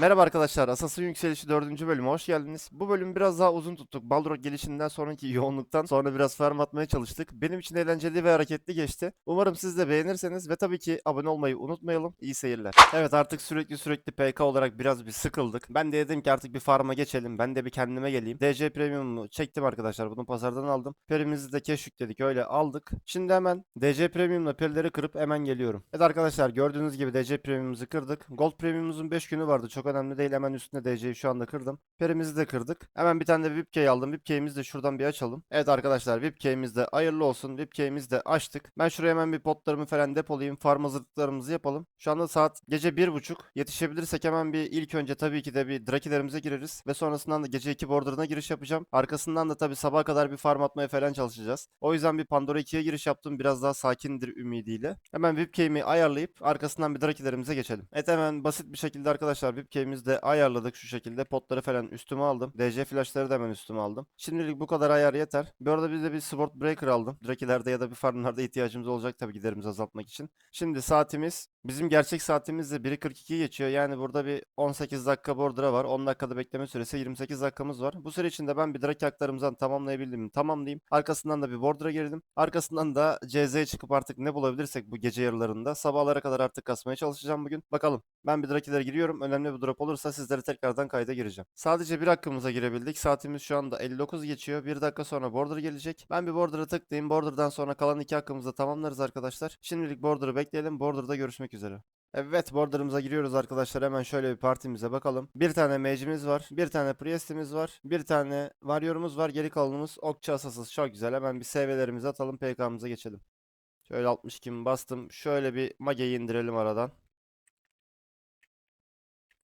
Merhaba arkadaşlar, Asasın Yükselişi 4. bölüme hoş geldiniz. Bu bölüm biraz daha uzun tuttuk. Balrog gelişinden sonraki yoğunluktan sonra biraz farm atmaya çalıştık. Benim için eğlenceli ve hareketli geçti. Umarım siz de beğenirseniz ve tabii ki abone olmayı unutmayalım. İyi seyirler. Evet artık sürekli sürekli PK olarak biraz bir sıkıldık. Ben de dedim ki artık bir farma geçelim. Ben de bir kendime geleyim. DC Premium'u çektim arkadaşlar. Bunu pazardan aldım. Perimizi de keş yükledik. Öyle aldık. Şimdi hemen DC Premium'la perileri kırıp hemen geliyorum. Evet arkadaşlar gördüğünüz gibi DC Premium'umuzu kırdık. Gold Premium'umuzun 5 günü vardı. Çok önemli değil. Hemen üstünde DC'yi şu anda kırdım. Perimizi de kırdık. Hemen bir tane de VIP key aldım. VIP key'imizi de şuradan bir açalım. Evet arkadaşlar VIP key'imiz de hayırlı olsun. VIP key'imizi de açtık. Ben şuraya hemen bir potlarımı falan depolayayım. Farm hazırlıklarımızı yapalım. Şu anda saat gece 1.30. Yetişebilirsek hemen bir ilk önce tabii ki de bir drakilerimize gireriz. Ve sonrasından da gece 2 border'ına giriş yapacağım. Arkasından da tabii sabaha kadar bir farm atmaya falan çalışacağız. O yüzden bir Pandora 2'ye giriş yaptım. Biraz daha sakindir ümidiyle. Hemen VIP key'imi ayarlayıp arkasından bir drakilerimize geçelim. Evet hemen basit bir şekilde arkadaşlar VIP key'imizi de ayarladık şu şekilde. Potları falan üstüme aldım. DC flashları da hemen üstüme aldım. Şimdilik bu kadar ayar yeter. Bu arada de bir Sword Breaker aldım. Drakilerde ya da bir farmlarda ihtiyacımız olacak tabii giderimizi azaltmak için. Şimdi saatimiz bizim gerçek saatimiz de 1.42 geçiyor. Yani burada bir 18 dakika border'a var. 10 dakikada bekleme süresi 28 dakikamız var. Bu süre içinde ben bir draki haklarımızdan tamamlayabildim mi? Tamamlayayım. Arkasından da bir border'a girdim. Arkasından da CZ'ye çıkıp artık ne bulabilirsek bu gece yarılarında sabahlara kadar artık kasmaya çalışacağım bugün. Bakalım. Ben bir drakilere giriyorum. Önemli bir drop olursa sizlere tekrardan kayda gireceğim. Sadece bir hakkımıza girebildik. Saatimiz şu anda 59 geçiyor. Bir dakika sonra border gelecek. Ben bir border'a tıklayayım. Border'dan sonra kalan iki hakkımızı tamamlarız arkadaşlar. Şimdilik border'ı bekleyelim. Border'da görüşmek üzere. Evet border'ımıza giriyoruz arkadaşlar. Hemen şöyle bir partimize bakalım. Bir tane mage'imiz var. Bir tane priest'imiz var. Bir tane warrior'umuz var. Geri kalanımız okçu asasız. Çok güzel. Hemen bir SV'lerimizi atalım. PK'mıza geçelim. Şöyle 62'mi bastım. Şöyle bir mage'yi indirelim aradan.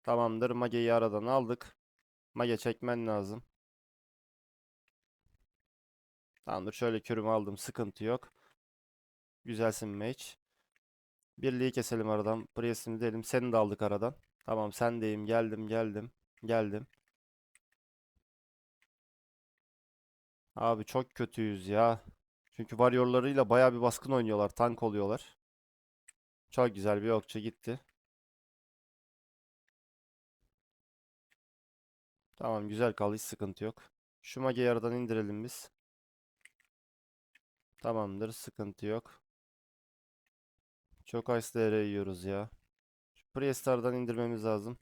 Tamamdır. Mage'yi aradan aldık. Mage çekmen lazım. Tamamdır. Şöyle kürümü aldım. Sıkıntı yok. Güzelsin mage. Birliği keselim aradan. Priest'ini dedim. Seni de aldık aradan. Tamam sendeyim. Geldim geldim. Geldim. Abi çok kötüyüz ya. Çünkü warrior'larıyla bayağı bir baskın oynuyorlar. Tank oluyorlar. Çok güzel bir okçu gitti. Tamam güzel kal. Hiç sıkıntı yok. Şu mageyi aradan indirelim biz. Tamamdır. Sıkıntı yok. Çok ice yiyoruz ya. Şu Priest'lerden indirmemiz lazım.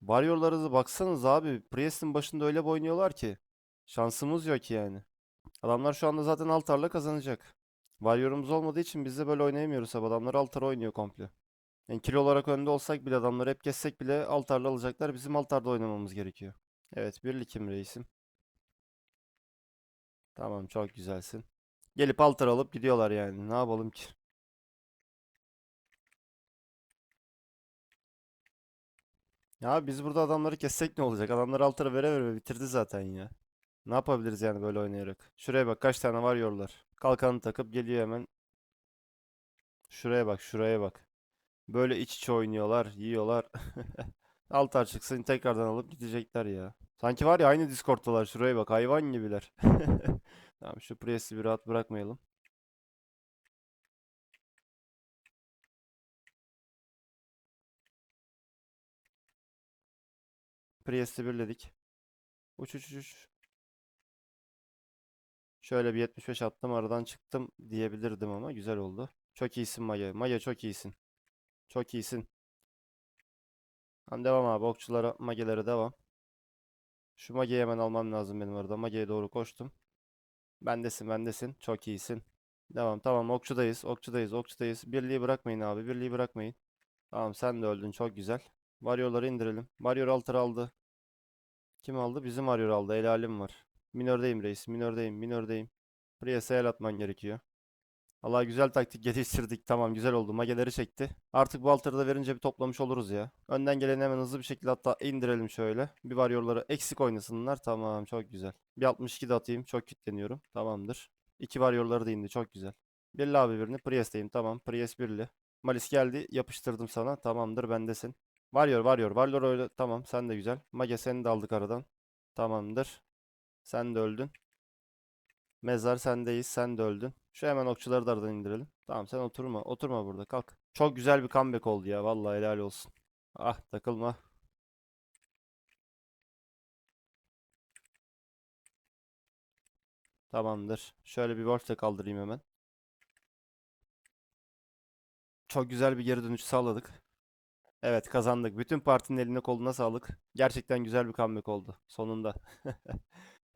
Warrior'lara baksanız abi. Priest'in başında öyle bir oynuyorlar ki. Şansımız yok yani. Adamlar şu anda zaten altarla kazanacak. Warrior'umuz olmadığı için biz de böyle oynayamıyoruz abi. Adamlar altar oynuyor komple. Yani kilo olarak önde olsak bile adamları hep kessek bile altarla alacaklar. Bizim altarda oynamamız gerekiyor. Evet birlikim reisim. Tamam çok güzelsin. Gelip altar alıp gidiyorlar yani. Ne yapalım ki? Ya biz burada adamları kessek ne olacak? Adamları altara vere vere bitirdi zaten ya. Ne yapabiliriz yani böyle oynayarak? Şuraya bak kaç tane var yollar. Kalkanı takıp geliyor hemen. Şuraya bak şuraya bak. Böyle iç içe oynuyorlar, yiyorlar. Altar çıksın tekrardan alıp gidecekler ya. Sanki var ya aynı Discord'talar şuraya bak hayvan gibiler. Tamam şu Priest'i bir rahat bırakmayalım. Priest'i birledik. Uç uç uç. Şöyle bir 75 attım aradan çıktım diyebilirdim ama güzel oldu. Çok iyisin Maya. Maya çok iyisin. Çok iyisin. Tamam devam abi. Okçulara, magelere devam. Şu mageyi hemen almam lazım benim arada. Mageye doğru koştum. Bendesin, bendesin. Çok iyisin. Devam. Tamam, okçudayız. Okçudayız, okçudayız. Birliği bırakmayın abi. Birliği bırakmayın. Tamam, sen de öldün. Çok güzel. Varyorları indirelim. Varyor altar aldı. Kim aldı? Bizim Warrior aldı. Helalim var. Minördeyim reis. Minördeyim. Minördeyim. Priest'e el atman gerekiyor. Allah güzel taktik geliştirdik. Tamam güzel oldu. Mageleri çekti. Artık bu altarı da verince bir toplamış oluruz ya. Önden geleni hemen hızlı bir şekilde hatta indirelim şöyle. Bir varyorları eksik oynasınlar. Tamam çok güzel. Bir 62 de atayım. Çok kitleniyorum. Tamamdır. İki varyorları da indi. Çok güzel. Birli abi birini. Priest'teyim. Tamam. Priest birli. Malis geldi. Yapıştırdım sana. Tamamdır bendesin. Varıyor varıyor. Varyor öyle. Tamam sen de güzel. Mage seni de aldık aradan. Tamamdır. Sen de öldün. Mezar sendeyiz. Sen de öldün. Şu hemen okçuları da aradan indirelim. Tamam sen oturma. Oturma burada. Kalk. Çok güzel bir comeback oldu ya. Vallahi helal olsun. Ah takılma. Tamamdır. Şöyle bir Wolf de kaldırayım hemen. Çok güzel bir geri dönüş sağladık. Evet kazandık. Bütün partinin eline koluna sağlık. Gerçekten güzel bir comeback oldu sonunda.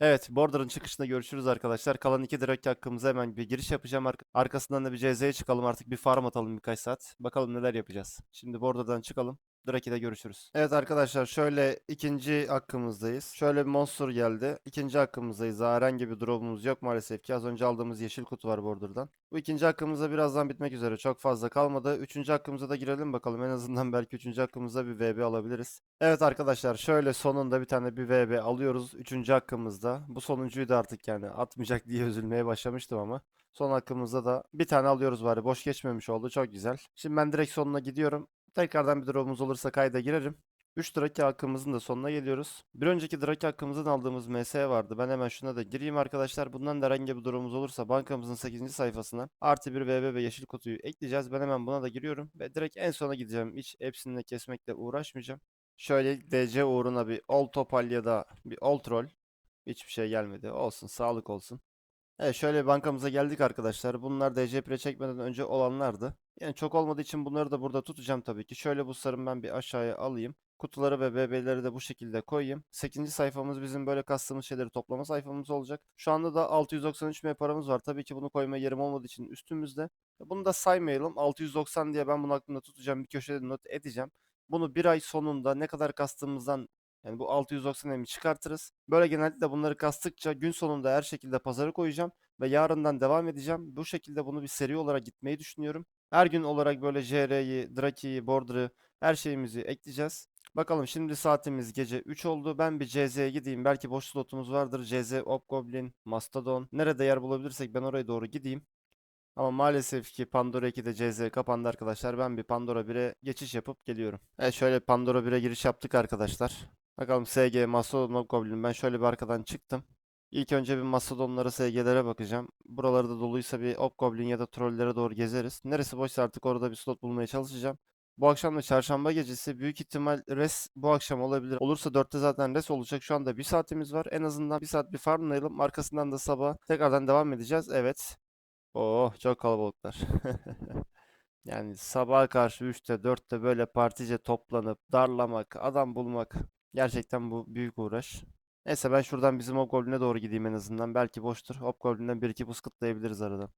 Evet, Border'ın çıkışında görüşürüz arkadaşlar. Kalan iki direkt hakkımıza hemen bir giriş yapacağım. Ark- arkasından da bir CZ'ye çıkalım artık bir farm atalım birkaç saat. Bakalım neler yapacağız. Şimdi Border'dan çıkalım. Draki'de görüşürüz. Evet arkadaşlar şöyle ikinci hakkımızdayız. Şöyle bir monster geldi. İkinci hakkımızdayız. Herhangi bir drop'umuz yok maalesef ki. Az önce aldığımız yeşil kutu var Border'dan. Bu ikinci hakkımızda birazdan bitmek üzere. Çok fazla kalmadı. Üçüncü hakkımıza da girelim bakalım. En azından belki üçüncü hakkımızda bir VB alabiliriz. Evet arkadaşlar şöyle sonunda bir tane bir VB alıyoruz. Üçüncü hakkımızda. Bu sonuncuyu da artık yani atmayacak diye üzülmeye başlamıştım ama. Son hakkımızda da bir tane alıyoruz bari. Boş geçmemiş oldu. Çok güzel. Şimdi ben direkt sonuna gidiyorum. Tekrardan bir drop'umuz olursa kayda girerim. 3 Draki hakkımızın da sonuna geliyoruz. Bir önceki Draki hakkımızdan aldığımız MS vardı. Ben hemen şuna da gireyim arkadaşlar. Bundan da herhangi bir durumumuz olursa bankamızın 8. sayfasına artı bir VB ve yeşil kutuyu ekleyeceğiz. Ben hemen buna da giriyorum. Ve direkt en sona gideceğim. Hiç hepsini kesmekle uğraşmayacağım. Şöyle DC uğruna bir All Topal ya da bir All Troll. Hiçbir şey gelmedi. Olsun sağlık olsun. Evet şöyle bankamıza geldik arkadaşlar. Bunlar DC Pre çekmeden önce olanlardı. Yani çok olmadığı için bunları da burada tutacağım tabii ki. Şöyle bu sarımı ben bir aşağıya alayım. Kutuları ve BB'leri de bu şekilde koyayım. 8. sayfamız bizim böyle kastığımız şeyleri toplama sayfamız olacak. Şu anda da 693 M paramız var. Tabii ki bunu koyma yerim olmadığı için üstümüzde. Bunu da saymayalım. 690 diye ben bunu aklımda tutacağım. Bir köşede not edeceğim. Bunu bir ay sonunda ne kadar kastığımızdan yani bu 690 M'i çıkartırız. Böyle genellikle bunları kastıkça gün sonunda her şekilde pazara koyacağım ve yarından devam edeceğim. Bu şekilde bunu bir seri olarak gitmeyi düşünüyorum. Her gün olarak böyle JR'yi, Draki'yi, Border'ı her şeyimizi ekleyeceğiz. Bakalım şimdi saatimiz gece 3 oldu. Ben bir CZ'ye gideyim. Belki boş slotumuz vardır. CZ, Hobgoblin, Mastodon. Nerede yer bulabilirsek ben oraya doğru gideyim. Ama maalesef ki Pandora 2'de CZ kapandı arkadaşlar. Ben bir Pandora 1'e geçiş yapıp geliyorum. Evet şöyle Pandora 1'e giriş yaptık arkadaşlar. Bakalım SG, Mastodon, Hobgoblin. Ben şöyle bir arkadan çıktım. İlk önce bir Mastodonlara, SG'lere bakacağım. Buraları da doluysa bir Hobgoblin ya da Troll'lere doğru gezeriz. Neresi boşsa artık orada bir slot bulmaya çalışacağım. Bu akşam da çarşamba gecesi büyük ihtimal res bu akşam olabilir. Olursa 4'te zaten res olacak. Şu anda bir saatimiz var. En azından bir saat bir farmlayalım. Arkasından da sabah tekrardan devam edeceğiz. Evet. Oh çok kalabalıklar. Yani sabaha karşı 3'te 4'te böyle partice toplanıp darlamak, adam bulmak gerçekten bu büyük uğraş. Neyse ben şuradan bizim Hobgoblin'e doğru gideyim en azından. Belki boştur. Hobgoblin'den bir iki bıskıtlayabiliriz arada.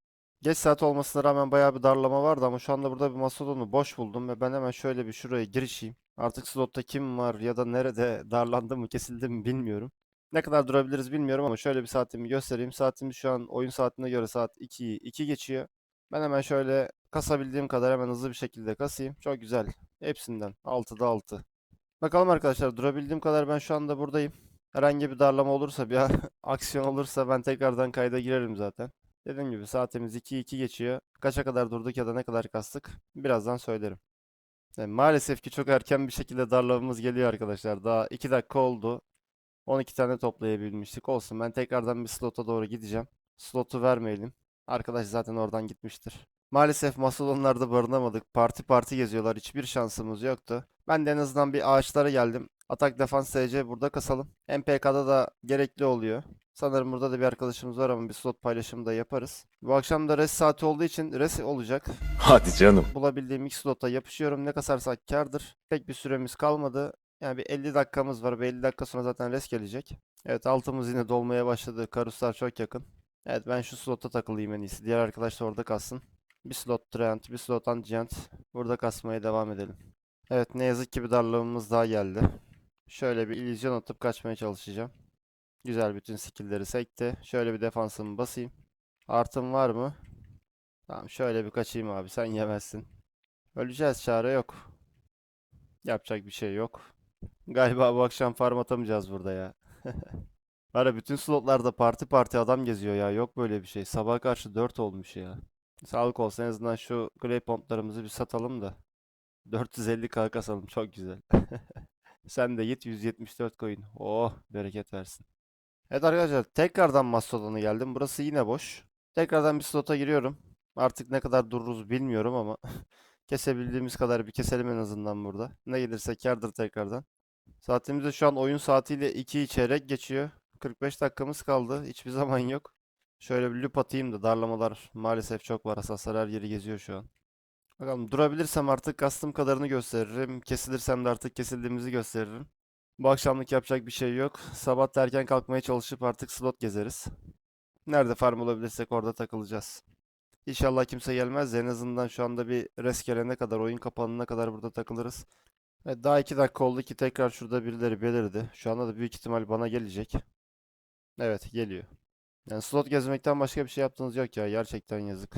Geç saat olmasına rağmen bayağı bir darlama vardı ama şu anda burada bir Mastodon'u boş buldum ve ben hemen şöyle bir şuraya girişeyim. Artık slotta kim var ya da nerede darlandı mı kesildi mi bilmiyorum. Ne kadar durabiliriz bilmiyorum ama şöyle bir saatimi göstereyim. Saatimiz şu an oyun saatine göre saat 2'yi 2 geçiyor. Ben hemen şöyle kasabildiğim kadar hemen hızlı bir şekilde kasayım. Çok güzel. Hepsinden. 6'da 6. Bakalım arkadaşlar durabildiğim kadar ben şu anda buradayım. Herhangi bir darlama olursa bir aksiyon olursa ben tekrardan kayda girerim zaten. Dediğim gibi saatimiz 2-2 geçiyor. Kaça kadar durduk ya da ne kadar kastık birazdan söylerim. Yani maalesef ki çok erken bir şekilde darlamamız geliyor arkadaşlar. Daha 2 dakika oldu. 12 tane toplayabilmiştik. Olsun ben tekrardan bir slota doğru gideceğim. Slotu vermeyelim. Arkadaş zaten oradan gitmiştir. Maalesef Mastodonlarda barınamadık. Parti parti geziyorlar. Hiçbir şansımız yoktu. Ben de en azından bir ağaçlara geldim. Atak defans SC burada kasalım. MPK'da da gerekli oluyor. Sanırım burada da bir arkadaşımız var ama bir slot paylaşımı da yaparız. Bu akşam da res saati olduğu için res olacak. Hadi canım. Bulabildiğim ilk slota yapışıyorum. Ne kasarsak kârdır. Pek bir süremiz kalmadı. Yani bir 50 dakikamız var. Bir 50 dakika sonra zaten res gelecek. Evet altımız yine dolmaya başladı. Karuslar çok yakın. Evet ben şu slota takılayım en iyisi. Diğer arkadaşlar orada kalsın. Bir slot Treant, bir slot Antiant. Burada kasmaya devam edelim. Evet ne yazık ki bir darlamamız daha geldi. Şöyle bir illüzyon atıp kaçmaya çalışacağım. Güzel bütün skill'leri sekti. Şöyle bir defansımı basayım. Artım var mı? Tamam şöyle bir kaçayım abi sen yemezsin. Öleceğiz çare yok. Yapacak bir şey yok. Galiba bu akşam farm atamayacağız burada ya. Var bütün slotlarda parti parti adam geziyor ya. Yok böyle bir şey. Sabaha karşı 4 olmuş ya. Sağlık olsun en azından şu Grey Pont'larımızı bir satalım da. 450k kasalım çok güzel. Sen de git 174 coin. Oh bereket versin. Evet arkadaşlar tekrardan Mastodon'a geldim. Burası yine boş. Tekrardan bir slota giriyorum. Artık ne kadar dururuz bilmiyorum ama Kesebildiğimiz kadar bir keselim en azından burada. Ne gelirse kârdır tekrardan. Saatimiz de şu an oyun saatiyle 2 çeyrek geçiyor. 45 dakikamız kaldı. Hiçbir zaman yok. Şöyle bir loop atayım da darlamalar maalesef çok var. Asaslar her yeri geziyor şu an. Bakalım durabilirsem artık kastım kadarını gösteririm. Kesilirsem de artık kesildiğimizi gösteririm. Bu akşamlık yapacak bir şey yok. Sabah da erken kalkmaya çalışıp artık slot gezeriz. Nerede farm olabilirsek orada takılacağız. İnşallah kimse gelmez. En azından şu anda bir res gelene kadar, oyun kapanana kadar burada takılırız. Evet, daha 2 dakika oldu ki tekrar şurada birileri belirdi. Şu anda da büyük ihtimal bana gelecek. Evet, geliyor. Yani slot gezmekten başka bir şey yaptığınız yok ya. Gerçekten yazık.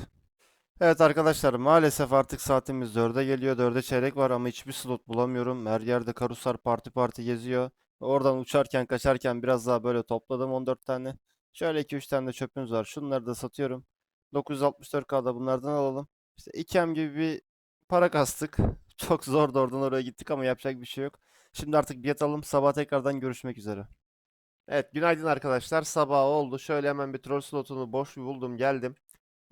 Evet arkadaşlar maalesef artık saatimiz 4'e geliyor. 4'e çeyrek var ama hiçbir slot bulamıyorum. Her yerde karuslar parti parti geziyor. Oradan uçarken kaçarken biraz daha böyle topladım 14 tane. Şöyle 2-3 tane de çöpümüz var. Şunları da satıyorum. 964K'da bunlardan alalım. İşte 2M gibi bir para kastık. Çok zor da oradan oraya gittik ama yapacak bir şey yok. Şimdi artık bilet alalım. Sabah tekrardan görüşmek üzere. Evet günaydın arkadaşlar. Sabah oldu. Şöyle hemen bir troll slotunu boş buldum geldim.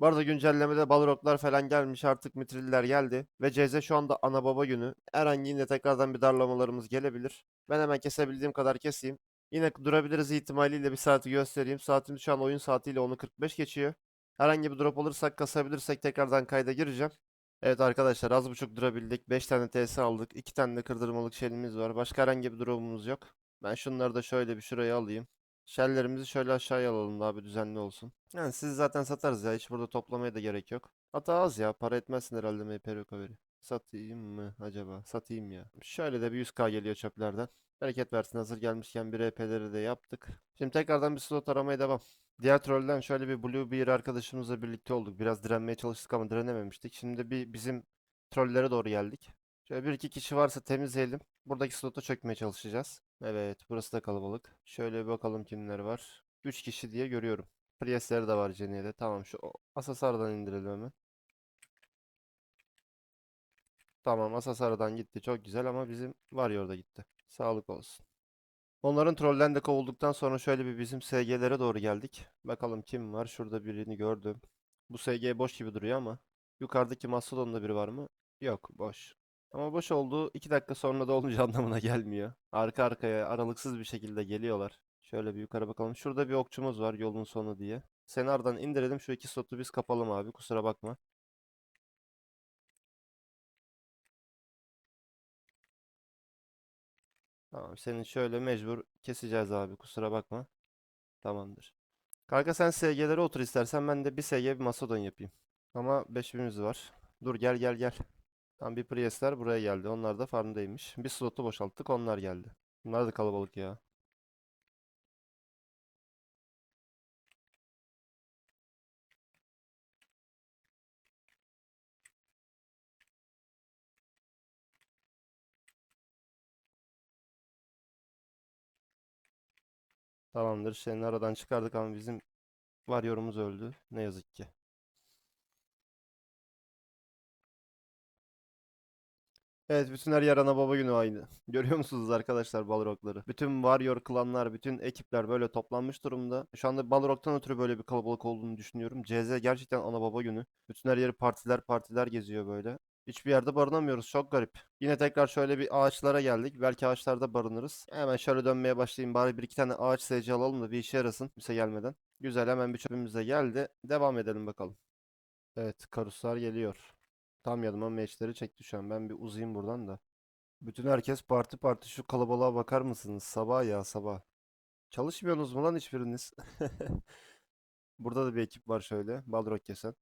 Bu arada güncellemede balroglar falan gelmiş artık mitriller geldi. Ve CZ şu anda ana baba günü. Herhangi yine tekrardan bir darlamalarımız gelebilir. Ben hemen kesebildiğim kadar keseyim. Yine durabiliriz ihtimaliyle bir saati göstereyim. Saatimiz şu an oyun saatiyle 10.45 geçiyor. Herhangi bir drop alırsak kasabilirsek tekrardan kayda gireceğim. Evet arkadaşlar az buçuk durabildik. 5 tane TS aldık. 2 tane de kırdırmalık şeyimiz var. Başka herhangi bir drop'umuz yok. Ben şunları da şöyle bir şuraya alayım. Shell'lerimizi şöyle aşağıya alalım daha bir düzenli olsun. Yani siz zaten satarız ya. Hiç burada toplamaya da gerek yok. Hatta az ya. Para etmezsin herhalde MPR recovery. Satayım mı acaba? Satayım ya. Şöyle de bir 100k geliyor çöplerden. Bereket versin hazır gelmişken bir RP'leri de yaptık. Şimdi tekrardan bir slot aramaya devam. Diğer trollden şöyle bir Blue Bear arkadaşımızla birlikte olduk. Biraz direnmeye çalıştık ama direnememiştik. Şimdi bir bizim trollere doğru geldik. Şöyle bir iki kişi varsa temizleyelim. Buradaki slota çökmeye çalışacağız. Evet burası da kalabalık. Şöyle bir bakalım kimler var. 3 kişi diye görüyorum. Priestleri de var Jenny'de. Tamam şu Asasar'dan indirelim hemen. Tamam Asasar'dan gitti. Çok güzel ama bizim Warrior gitti. Sağlık olsun. Onların trolden de kovulduktan sonra şöyle bir bizim SG'lere doğru geldik. Bakalım kim var? Şurada birini gördüm. Bu SG boş gibi duruyor ama. Yukarıdaki Mastodon'da biri var mı? Yok boş. Ama boş olduğu 2 dakika sonra da olmayacağı anlamına gelmiyor. Arka arkaya aralıksız bir şekilde geliyorlar. Şöyle bir yukarı bakalım. Şurada bir okçumuz var yolun sonu diye. Seni aradan indirelim. Şu iki slotu biz kapalım abi. Kusura bakma. Tamam senin şöyle mecbur keseceğiz abi. Kusura bakma. Tamamdır. Kanka sen SG'lere otur istersen ben de bir SG bir Macedon yapayım. Ama 5000'imiz var. Dur gel gel gel. Tam bir Priestler buraya geldi. Onlar da farmdaymış. Bir slotu boşalttık onlar geldi. Bunlar da kalabalık ya. Tamamdır. Seni aradan çıkardık ama bizim Warrior'umuz öldü. Ne yazık ki. Evet bütün her yer ana baba günü aynı. Görüyor musunuz arkadaşlar Balrog'ları? Bütün Warrior klanlar, bütün ekipler böyle toplanmış durumda. Şu anda Balrog'tan ötürü böyle bir kalabalık olduğunu düşünüyorum. CZ gerçekten ana baba günü. Bütün her yeri partiler partiler geziyor böyle. Hiçbir yerde barınamıyoruz. Çok garip. Yine tekrar şöyle bir ağaçlara geldik. Belki ağaçlarda barınırız. Hemen şöyle dönmeye başlayayım. Bari bir iki tane ağaç sayıcı alalım da bir işe yarasın. Kimse gelmeden. Güzel hemen bir çöpümüz de geldi. Devam edelim bakalım. Evet karuslar geliyor. Tam yanıma meşleri çekti şu an. Ben bir uzayayım buradan da. Bütün herkes parti parti şu kalabalığa bakar mısınız? Sabah ya sabah. Çalışmıyorsunuz mu lan hiçbiriniz? Burada da bir ekip var şöyle. Balrog kesen.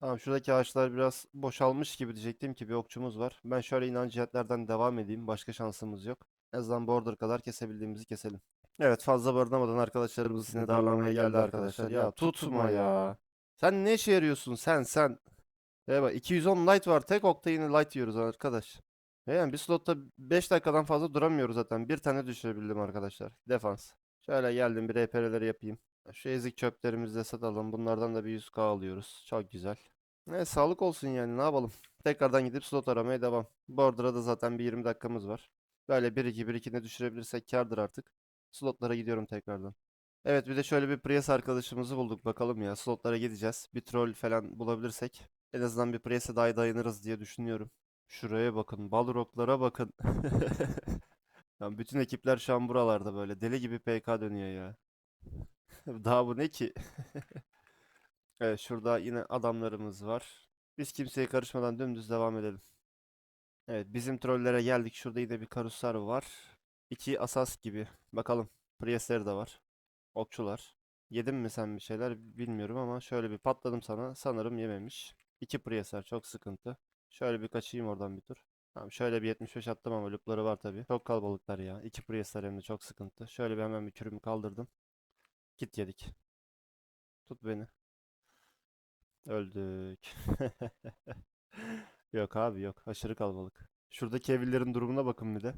Tamam şuradaki ağaçlar biraz boşalmış gibi diyecektim ki bir okçumuz var. Ben şöyle inanciyetlerden devam edeyim. Başka şansımız yok. En azından border kadar kesebildiğimizi keselim. Evet fazla barınamadan arkadaşlarımız sizinle darlamaya geldi arkadaşlar. Ya tutma ya. Sen ne işe yarıyorsun sen sen? Bak 210 light var. Tek okta yine light yiyoruz arkadaş. E Yani bir slotta 5 dakikadan fazla duramıyoruz zaten. Bir tane düşürebildim arkadaşlar. Defans. Şöyle geldim bir RP'leri yapayım. Şu ezik çöplerimizi de satalım. Bunlardan da bir 100k alıyoruz. Çok güzel. Evet sağlık olsun yani ne yapalım. Tekrardan gidip slot aramaya devam. Border'a da zaten bir 20 dakikamız var. Böyle 1-2 1-2 ne düşürebilirsek kârdır artık. Slotlara gidiyorum tekrardan. Evet bir de şöyle bir Prius arkadaşımızı bulduk bakalım ya. Slotlara gideceğiz. Bir troll falan bulabilirsek. En azından bir Priest'e daha dayanırız diye düşünüyorum. Şuraya bakın. Balrog'lara bakın. Ya bütün ekipler şu an buralarda böyle. Deli gibi PK dönüyor ya. Daha bu ne ki? Evet şurada yine adamlarımız var. Biz kimseye karışmadan dümdüz devam edelim. Evet bizim trollere geldik. Şurada yine bir karuslar var. İki asas gibi. Bakalım. Priestler de var. Okçular. Yedin mi sen bir şeyler bilmiyorum ama şöyle bir patladım sana. Sanırım yememiş. İki Priestler çok sıkıntı. Şöyle bir kaçayım oradan bir tur. Tamam şöyle bir 75 attım ama loopları var tabii. Çok kalabalıklar ya. İki Priestler hem de çok sıkıntı. Şöyle bir hemen bir kürümü kaldırdım. Git yedik. Tut beni. Öldük. Yok abi yok. Aşırı kalabalık. Şuradaki evlilerin durumuna bakın bir de.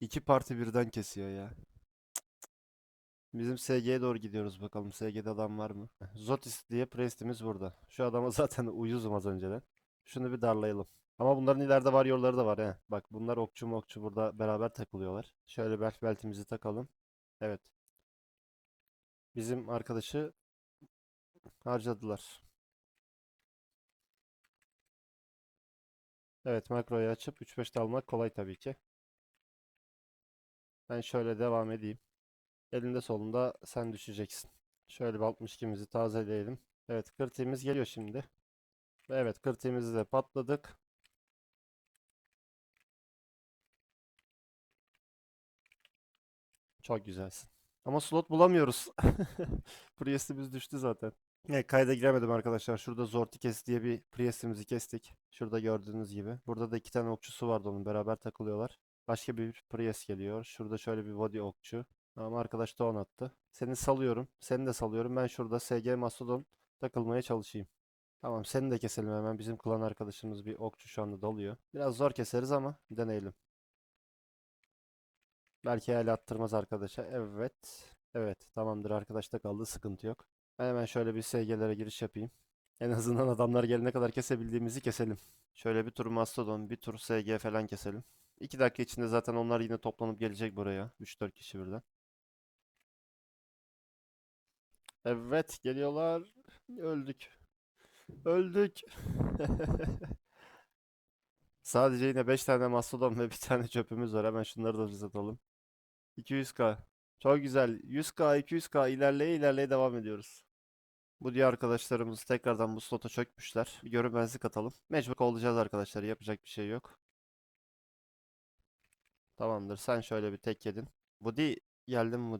İki parti birden kesiyor ya. Bizim SG'ye doğru gidiyoruz bakalım. SG'de adam var mı? Zotis diye Priest'imiz burada. Şu adama zaten uyuzum az önceden. Şunu bir darlayalım. Ama bunların ileride var yolları da var he. Bak bunlar okçu mokçu burada beraber takılıyorlar. Şöyle belt beltimizi takalım. Evet. Bizim arkadaşı harcadılar. Evet makroyu açıp 3-5 de almak kolay tabii ki. Ben şöyle devam edeyim. Elinde solunda sen düşeceksin. Şöyle bir 62'mizi tazeleyelim. Evet kritiğimiz geliyor şimdi. Ve Evet kritiğimizi de patladık. Çok güzelsin. Ama slot bulamıyoruz. Priest'imiz düştü zaten. Evet, kayda giremedim arkadaşlar. Şurada Zortikes diye bir Priest'imizi kestik. Şurada gördüğünüz gibi. Burada da iki tane okçusu vardı onun beraber takılıyorlar. Başka bir Priest geliyor. Şurada şöyle bir Vodi okçu. Ama arkadaş da on attı. Seni salıyorum. Seni de salıyorum. Ben şurada SG Mastodon takılmaya çalışayım. Tamam seni de keselim hemen. Bizim klan arkadaşımız bir okçu şu anda dalıyor. Biraz zor keseriz ama deneyelim. Belki el attırmaz arkadaşa. Evet. Evet. Tamamdır. Arkadaşta kaldı. Sıkıntı yok. Ben hemen şöyle bir SG'lere giriş yapayım. En azından adamlar gelene kadar kesebildiğimizi keselim. Şöyle bir tur Mastodon, bir tur SG falan keselim. 2 dakika içinde zaten onlar yine toplanıp gelecek buraya. 3-4 kişi birden. Evet geliyorlar. Öldük. Öldük. Sadece yine 5 tane Mastodon ve bir tane çöpümüz var. Hemen şunları da biz atalım. 200k. Çok güzel. 100k, 200k ilerleye ilerleye devam ediyoruz. Bu diğer arkadaşlarımız tekrardan bu slota çökmüşler. Bir görünmezlik atalım. Mecbur olacağız arkadaşlar. Yapacak bir şey yok. Tamamdır. Sen şöyle bir tek yedin. Budi geldi mi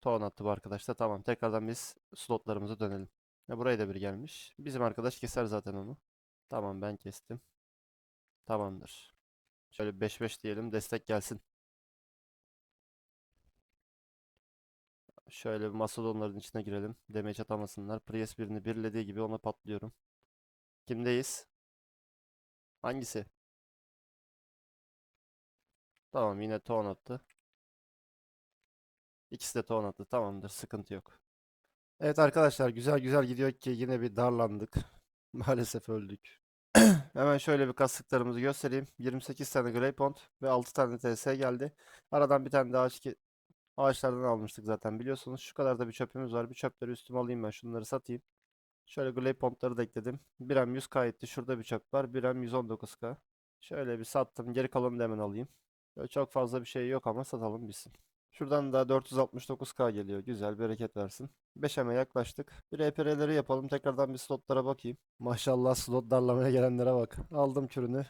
Ton attı bu arkadaş da. Tamam. Tekrardan biz slotlarımıza dönelim. Ya buraya da bir gelmiş. Bizim arkadaş keser zaten onu. Tamam ben kestim. Tamamdır. Şöyle 5-5 diyelim. Destek gelsin. Şöyle bir Macedonların içine girelim. Damage atamasınlar. Priest birini birlediği gibi ona patlıyorum. Kimdeyiz? Hangisi? Tamam yine ton attı. İkisi de ton attı. Tamamdır. Sıkıntı yok. Evet arkadaşlar güzel güzel gidiyor ki yine bir darlandık. Maalesef öldük. Hemen şöyle bir kastıklarımızı göstereyim. 28 tane Greypond ve 6 tane TS geldi. Aradan bir tane daha ağaç ki- ağaçlardan almıştık zaten biliyorsunuz. Şu kadar da bir çöpümüz var. Bir çöpleri üstüme alayım ben şunları satayım. Şöyle Greypond'ları da ekledim. 1M 100k etti. Şurada bir çöp var. 1M 119k. Şöyle bir sattım. Geri kalanını da hemen alayım. Böyle çok fazla bir şey yok ama satalım bitsin. Şuradan da 469k geliyor. Güzel bereket versin. 5M'e yaklaştık. Bir EPR'leri yapalım. Tekrardan bir slotlara bakayım. Maşallah slot darlamaya gelenlere bak. Aldım kürünü.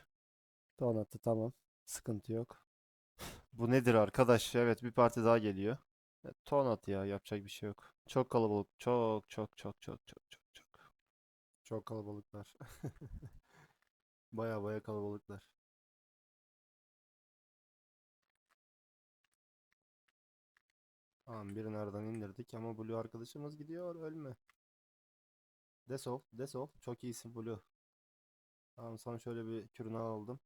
Donatı tamam. Sıkıntı yok. Bu nedir arkadaş? Evet bir parti daha geliyor. E, Tonat ya yapacak bir şey yok. Çok kalabalık. Çok çok çok çok çok çok çok. Çok kalabalıklar. Baya baya kalabalıklar. Tamam birini aradan indirdik ama Blue arkadaşımız gidiyor ölme. Desol, Desol. Çok iyisin Blue. Tamam sana şöyle bir kürünü aldım.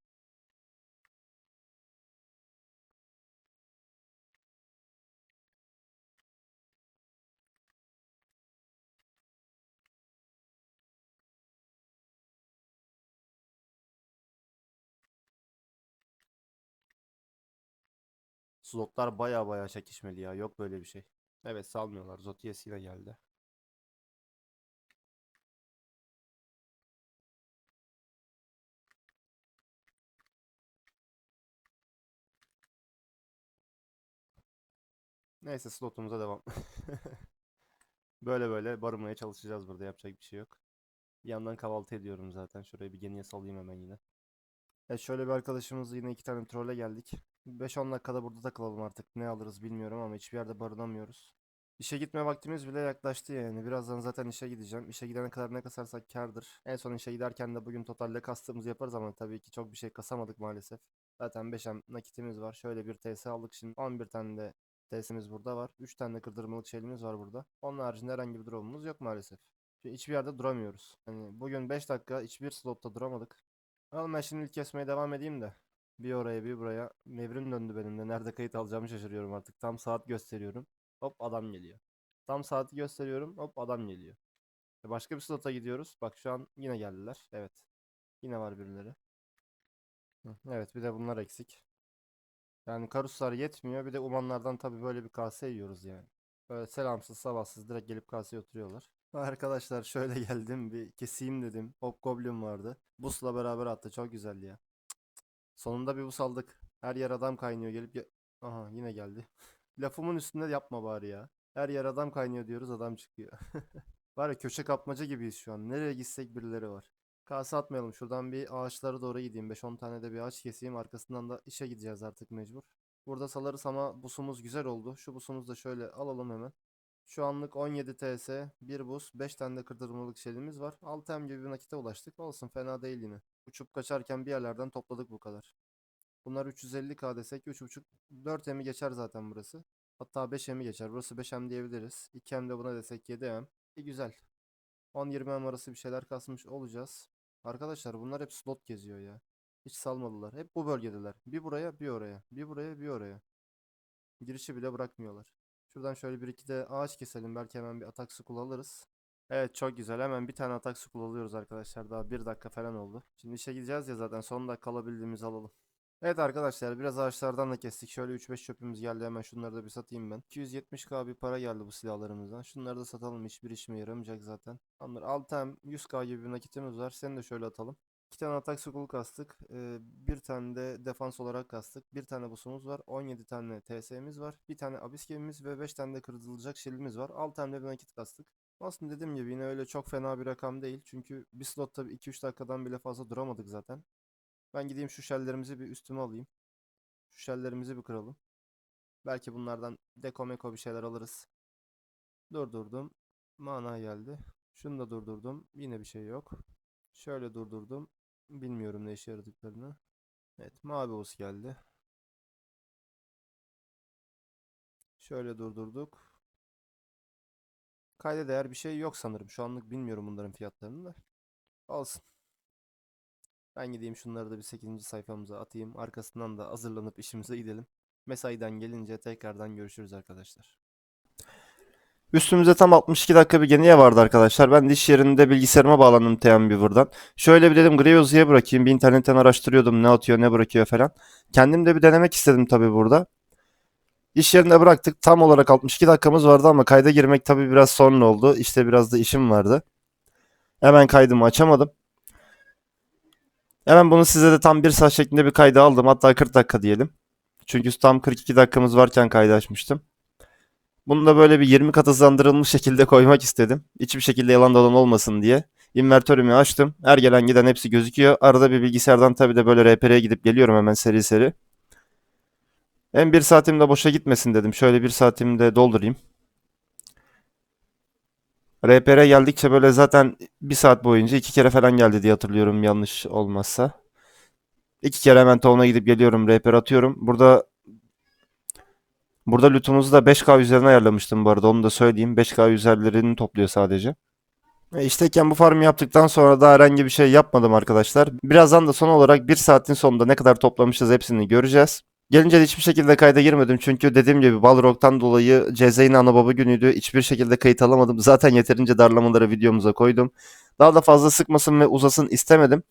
Slotlar baya baya çekişmeli ya. Yok böyle bir şey. Evet salmıyorlar. Zotiyesi yine geldi. Neyse slotumuza devam. böyle böyle barınmaya çalışacağız burada. Yapacak bir şey yok. Bir yandan kahvaltı ediyorum zaten. Şuraya bir geniye salayım hemen yine. E şöyle bir arkadaşımız yine iki tane trolle geldik. 5-10 dakikada burada takılalım artık. Ne alırız bilmiyorum ama hiçbir yerde barınamıyoruz. İşe gitme vaktimiz bile yaklaştı yani. Birazdan zaten işe gideceğim. İşe gidene kadar ne kasarsak kârdır. En son işe giderken de bugün totalde kastığımızı yaparız ama tabii ki çok bir şey kasamadık maalesef. Zaten 5M nakitimiz var. Şöyle bir TS aldık şimdi. 11 tane de TS'miz burada var. 3 tane de kırdırmalık şeyimiz var burada. Onun haricinde herhangi bir durumumuz yok maalesef. Çünkü hiçbir yerde duramıyoruz. Hani bugün 5 dakika hiçbir slotta duramadık. Oğlum ben şimdi ilk kesmeye devam edeyim de. Bir oraya bir buraya. Nevrim döndü benim de. Nerede kayıt alacağımı şaşırıyorum artık. Tam saat gösteriyorum. Hop adam geliyor. Tam saati gösteriyorum. Hop adam geliyor. E, Başka bir slota gidiyoruz. Bak şu an yine geldiler. Evet. Yine var birileri. Evet bir de bunlar eksik. Yani karuslar yetmiyor. Bir de umanlardan tabii böyle bir kase yiyoruz yani. Böyle selamsız sabahsız direkt gelip kaseye oturuyorlar. Arkadaşlar şöyle geldim bir keseyim dedim. Hobgoblin vardı. Busla beraber attı. Çok güzeldi ya. Sonunda bir bus aldık. Her yer adam kaynıyor gelip ge- Aha yine geldi. Lafımın üstünde yapma bari ya. Her yer adam kaynıyor diyoruz adam çıkıyor. Var ya köşe kapmaca gibiyiz şu an. Nereye gitsek birileri var. Kase atmayalım. Şuradan bir ağaçlara doğru gideyim. 5-10 tane de bir ağaç keseyim. Arkasından da işe gideceğiz artık mecbur. Burada salarız ama busumuz güzel oldu. Şu busumuzu da şöyle alalım hemen. Şu anlık 17 TS, 1 bus, 5 tane de kırdırmalık şeyimiz var. 6 M gibi bir nakite ulaştık. Olsun fena değil yine. Uçup kaçarken bir yerlerden topladık bu kadar. Bunlar 350k desek 3.5 4 M'i geçer zaten burası. Hatta 5 M'i geçer. Burası 5 M diyebiliriz. 2 M de buna desek 7 M. İyi güzel. 10-20 M arası bir şeyler kasmış olacağız. Arkadaşlar bunlar hep slot geziyor ya. Hiç salmadılar. Hep bu bölgedeler. Bir buraya bir oraya. Bir buraya bir oraya. Girişi bile bırakmıyorlar. Şuradan şöyle bir iki de ağaç keselim. Belki hemen bir atak school alırız. Evet çok güzel. Hemen bir tane atak school alıyoruz arkadaşlar. Daha bir dakika falan oldu. Şimdi işe gideceğiz ya zaten. Son dakika alabildiğimizi alalım. Evet arkadaşlar biraz ağaçlardan da kestik. Şöyle 3-5 çöpümüz geldi. Hemen şunları da bir satayım ben. 270k bir para geldi bu silahlarımızdan. Şunları da satalım. Hiçbir işime yaramayacak zaten. Tamamdır. 6M 100k gibi bir nakitimiz var. Seni de şöyle atalım. İki tane atak school kastık. Ee, bir tane de defans olarak kastık. Bir tane busumuz var. 17 tane TS'miz var. Bir tane abyss gemimiz ve 5 tane de kırılacak shield'imiz var. 6 tane bir nakit kastık. Aslında dediğim gibi yine öyle çok fena bir rakam değil. Çünkü bir slotta 2-3 dakikadan bile fazla duramadık zaten. Ben gideyim şu shelllerimizi bir üstüme alayım. Şu shelllerimizi bir kıralım. Belki bunlardan deko meko bir şeyler alırız. Durdurdum. Mana geldi. Şunu da durdurdum. Yine bir şey yok. Şöyle durdurdum. Bilmiyorum ne işe yaradıklarını. Evet mavi os geldi. Şöyle durdurduk. Kayda değer bir şey yok sanırım. Şu anlık bilmiyorum bunların fiyatlarını da. Olsun. Ben gideyim şunları da bir 8. sayfamıza atayım. Arkasından da hazırlanıp işimize gidelim. Mesaiden gelince tekrardan görüşürüz arkadaşlar. Üstümüzde tam 62 dakika bir geniye vardı arkadaşlar. Ben de iş yerinde bilgisayarıma bağlandım TeamViewer'dan. Şöyle bir dedim Griozzi'ye bırakayım. Bir internetten araştırıyordum ne atıyor ne bırakıyor falan. Kendim de bir denemek istedim tabii burada. İş yerinde bıraktık. Tam olarak 62 dakikamız vardı ama kayda girmek tabii biraz sonra oldu. İşte biraz da işim vardı. Hemen kaydımı açamadım. Hemen bunu size de tam 1 saat şeklinde bir kayda aldım. Hatta 40 dakika diyelim. Çünkü tam 42 dakikamız varken kaydı açmıştım. Bunu da böyle bir 20 kat hızlandırılmış şekilde koymak istedim. Hiçbir şekilde yalan dolan olmasın diye. İnvertörümü açtım. Her gelen giden hepsi gözüküyor. Arada bir bilgisayardan tabii de böyle RPR'ye gidip geliyorum hemen seri seri. Hem bir saatim de boşa gitmesin dedim. Şöyle bir saatimi de doldurayım. RPR geldikçe böyle zaten bir saat boyunca iki kere falan geldi diye hatırlıyorum yanlış olmazsa. İki kere hemen tovuna gidip geliyorum RPR atıyorum. Burada burada lootumuzu da 5K üzerine ayarlamıştım bu arada onu da söyleyeyim. 5K üzerlerini topluyor sadece. E işteyken bu farmı yaptıktan sonra da herhangi bir şey yapmadım arkadaşlar. Birazdan da son olarak bir saatin sonunda ne kadar toplamışız hepsini göreceğiz. Gelince de hiçbir şekilde kayda girmedim çünkü dediğim gibi Balrog'dan dolayı CZ'nin ana baba günüydü. Hiçbir şekilde kayıt alamadım. Zaten yeterince darlamaları videomuza koydum. Daha da fazla sıkmasın ve uzasın istemedim.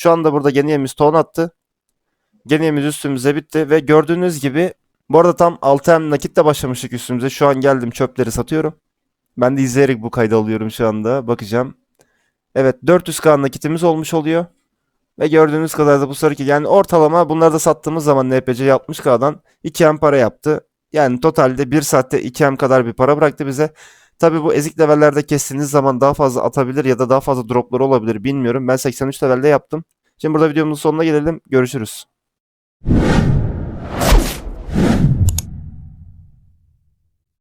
Şu anda burada geniyemiz ton attı. Geniyemiz üstümüze bitti ve gördüğünüz gibi bu arada tam 6M nakitle başlamıştık üstümüze. Şu an geldim çöpleri satıyorum. Ben de izleyerek bu kaydı alıyorum şu anda. Bakacağım. Evet 400k nakitimiz olmuş oluyor. Ve gördüğünüz kadar da bu sarı yani ortalama bunları da sattığımız zaman NPC 60k'dan 2M para yaptı. Yani totalde 1 saatte 2M kadar bir para bıraktı bize. Tabi bu ezik levellerde kestiğiniz zaman daha fazla atabilir ya da daha fazla dropları olabilir bilmiyorum. Ben 83 levelde yaptım. Şimdi burada videomuzun sonuna gelelim. Görüşürüz.